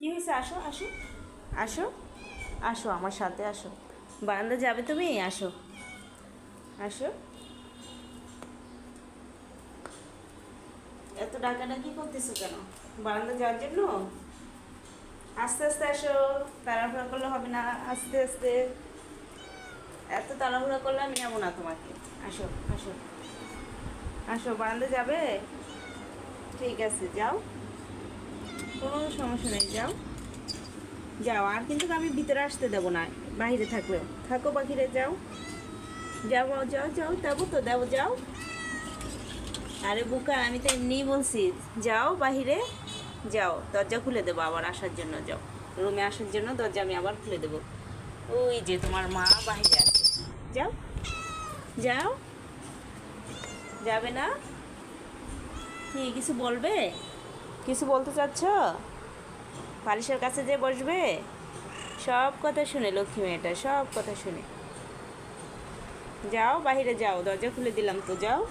কি হয়েছে? আসো আসো। আসো? আসো, আমার সাথে আসো। বারান্দা যাবে তুমি? আসো। আসো। এত ডাকাডাকি করতেছো কেন? বারান্দা যাওয়ার জন্য? আস্তে আস্তে আসো। তাড়াহুড়া করলে হবে না। আস্তে আস্তে। এত তাড়াহুড়া করলে আমি নেব না তোমাকে। আসো আসো। আসো বারান্দা যাবে? ঠিক আছে, যাও। কোনো সমস্যা নেই, যাও। যাও, আর কিন্তু আমি ভিতরে আসতে দেবো না, বাইরে থাকলেও থাকো বাহিরে যাও যাও যাও যাও, দেবো তো, দেবো, যাও। আরে বুকা, আমি তো এমনিই বলছি, যাও বাহিরে। যাও, দরজা খুলে দেবো আবার আসার জন্য, যাও। রুমে আসার জন্য দরজা আমি আবার খুলে দেবো। ওই যে তোমার মা বাহিরে আছে। যাও যাও। যাবে না? কি, কিছু বলবে? কিছু বলতে চাচ্ছ? বালিশের কাছে যে বসবে? সব কথা শুনে, লক্ষ্মী মেয়েটা, সব কথা শুনে। যাও বাহিরে যাও, দরজা খুলে দিলাম তো, যাও।